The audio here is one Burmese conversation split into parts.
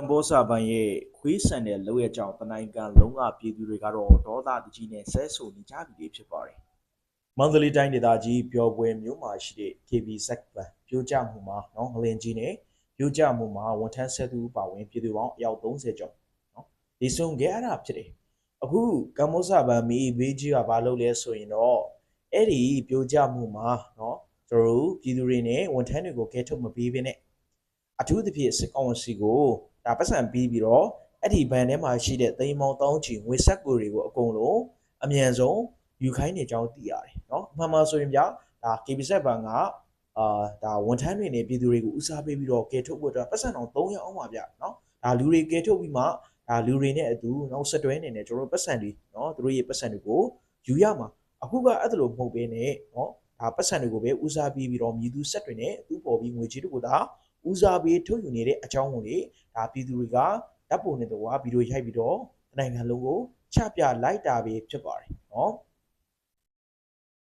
ံဘောစာပန်ရဲ့ခွေးဆန်တဲ့လောက်ရကြောင်တနိုင်ကန်လုံးကပြည်သူတွေကတော့ဒေါသတကြီးနဲ့ဆဲဆူနေကြပြီဖြစ်ပါတယ်။မန္တလေးတိုင်းဒေသကြီးပျော်ပွဲမြို့မှာရှိတဲ့ KB စက်ပန်ပြိုကျမှုမှာနော်ငလင်ကြီးနဲ့ပြိုကျမှုမှာဝန်ထမ်းဆက်သူပါဝင်ပြည်သူပေါင်းအယောက်30ကျော်နော်ဒီဆုံးခဲ့ရတာဖြစ်တယ်။အခုကမ္ဘောစာပန်မီဘေးကြီးကဘာလုပ်လဲဆိုရင်တော့အဲ့ဒီပြိုကျမှုမှာနော်ကျွန်တော်တို့ပြည်သူတွေနဲ့ဝန်ထမ်းတွေကိုကဲထုတ်မပေးဘဲနဲ့အထူးသဖြင့်စစ်ကောင်စီကို ဒါပတ်စံပြီးပြီးတော့အဲ့ဒီဘဏ်ထဲမှာရှိတဲ့သိန်းပေါင်းတောင်းချီငွေဆက်ကိုတွေကိုအကုန်လုံးအမြန်ဆုံးယူခိုင်းနေကြောင်းသိရတယ်เนาะအမှန်မှန်ဆိုရင်ဗျာဒါ KBZ ဘဏ်ကအာဒါဝန်ထမ်းတွေနဲ့ပြည်သူတွေကိုဦးစားပေးပြီးတော့ကယ်ထုတ်ဖို့အတွက်ပတ်စံအောင်3ရက်အောင်ပါဗျเนาะဒါလူတွေကယ်ထုတ်ပြီးမှဒါလူတွေနဲ့အတူเนาะဆက်တွဲနေနေကျွန်တော်တို့ပတ်စံတွေเนาะသူတို့ရဲ့ပတ်စံတွေကိုယူရမှာအခုကအဲ့ဒါလိုမဟုတ်ဘဲနဲ့เนาะဒါပတ်စံတွေကိုပဲဦးစားပေးပြီးတော့မြည်သူဆက်တွေနဲ့အတူပေါ်ပြီးငွေကြေးတွေကိုဒါ ဦးစားပေးထုတ်ယူနေတဲ့အကြောင်းကိုလေဒါပြည်သူတွေကဓာတ်ပုံနဲ့တော့ဗီဒီယိုရိုက်ပြီးတော့နိုင်ငံလုံးကိုချပြလိုက်တာပဲဖြစ်ပါတယ်နော်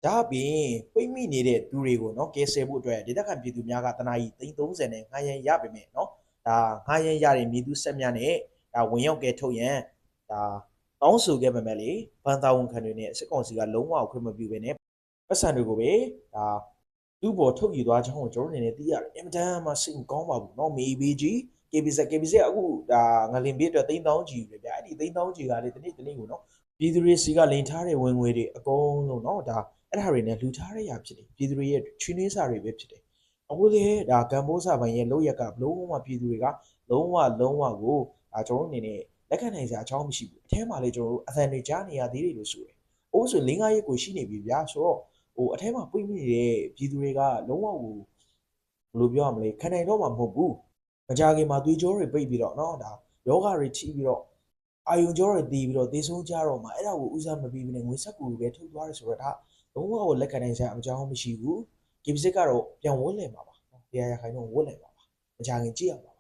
ဒါအပြင်ပိတ်မိနေတဲ့သူတွေကိုနော်ကယ်ဆယ်ဖို့အတွက်ဒေသခံပြည်သူများကတနာရီ330နဲ့ငှားရန်ရပါမယ်နော်ဒါငှားရန်ရတဲ့မြေသူဆက်များနဲ့ဒါဝင်ရောက်ကယ်ထုတ်ရန်ဒါတောင်းဆိုခဲ့ပေမဲ့လေဘန်တာဝန်ခံတွေနဲ့စစ်ကောင်စီကလုံးဝခွင့်မပြုဘဲနဲ့ပတ်စံတွေကိုပဲဒါ လူပေါ်ထုတ်ယူသွားချောင်းကိုကျွန်တော်အနေနဲ့သိရတယ်အင်မတန်မှစိတ်မကောင်းပါဘူးเนาะမေဘီဂျီ KBZ KBZ အခုဒါငလင်ပြေးအတွက်3000ကြီးပဲဗျာအဲ့ဒီ3000ကြီးကလေတနေ့တနေ့ကိုเนาะပြည်သူတွေစီကလိန်ထားတဲ့ဝင်ငွေတွေအကုန်လုံးเนาะဒါအဲ့ဒါတွေနဲ့လူထားတဲ့ຢာဖြစ်တယ်ပြည်သူတွေရဲ့ချွေးနှင်းစာတွေပဲဖြစ်တယ်အခုလေဒါကမ်ဘောစာဘန်ရဲ့လောက်ရက်ကဘလုံးဝပြည်သူတွေကလုံးဝလုံးဝကိုဒါကျွန်တော်အနေနဲ့လက်ခံနိုင်စရာအကြောင်းမရှိဘူးအထဲမှာလေကျွန်တော်တို့အသံတွေကြားနေရသေးတယ်လို့ဆိုတယ်အိုးဆို၄၅ရက်ကိုရှိနေပြီဗျာဆိုတော့ ဟိုအထဲမှာပြိမိနေတဲ့ပြည်သူတွေကလုံးဝကိုဘယ်လိုပြောရမလဲခံနိုင်တော့မှာမဟုတ်ဘူးမကြခင်မှာသွေးကြောတွေပိတ်ပြီးတော့เนาะဒါယောဂတွေထိပြီးတော့အာယုံကြောတွေတီးပြီးတော့သေဆုံးကြတော့မှာအဲ့ဒါကိုဦးစားမပေးဘဲနဲ့ငွေဆက်ကူပဲထုတ်သွားတယ်ဆိုတော့ဒါလုံးဝကိုလက်ခံနိုင်စရာအကြောင်းမရှိဘူးကိပစစ်ကတော့ပြန်ဝန်းလည်မှာပါเนาะတရားရခိုင်တော့ဝန်းလည်မှာပါမကြခင်ကြည့်ရမှာ